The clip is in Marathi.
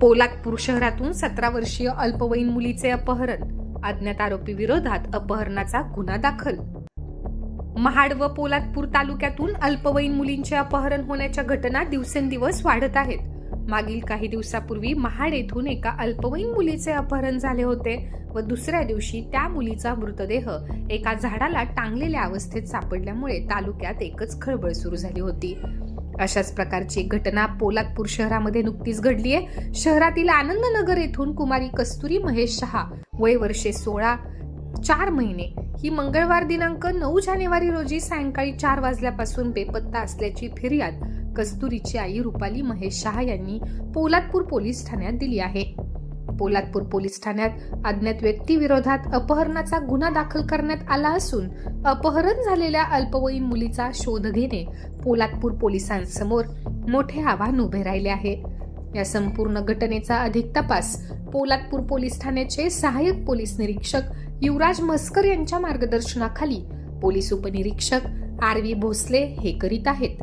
पोलादपूर शहरातून सतरा वर्षीय अल्पवयीन मुलीचे अपहरण अज्ञात आरोपी विरोधात अपहरणाचा गुन्हा दाखल. महाड व पोलादपूर तालुक्यातून अल्पवयीन मुलींचे अपहरण होण्याच्या घटना दिवसेंदिवस वाढत आहेत. मागील काही दिवसापूर्वी महाड येथून एका अल्पवयीन मुलीचे अपहरण झाले होते व दुसऱ्या दिवशी त्या मुलीचा मृतदेह एका झाडाला टांगलेल्या अवस्थेत सापडल्यामुळे तालुक्यात एकच खळबळ सुरू झाली होती. अशाच प्रकारची घटना पोलादपूर शहरामध्ये नुकतीच घडली आहे शहरातील आनंदनगर येथून कुमारी कस्तुरी महेश शहा वय वर्षे सोळा चार महिने. ही मंगळवार दिनांक नऊ जानेवारी रोजी सायंकाळी चार वाजल्यापासून बेपत्ता असल्याची फिर्याद कस्तुरीची आई रुपाली महेश शहा यांनी पोलादपूर पोलीस ठाण्यात दिली आहे. पोलादपूर पोलीस ठाण्यात अज्ञात व्यक्तीविरोधात अपहरणाचा गुन्हा दाखल करण्यात आला असून अपहरण झालेल्या अल्पवयीन मुलीचा शोध घेणे पोलादपूर पोलिसांसमोर मोठे आव्हान उभे राहिले आहे. या संपूर्ण घटनेचा अधिक तपास पोलादपूर पोलीस ठाण्याचे सहाय्यक पोलीस निरीक्षक युवराज मस्कर यांच्या मार्गदर्शनाखाली पोलीस उपनिरीक्षक आर व्ही भोसले हे करीत आहेत.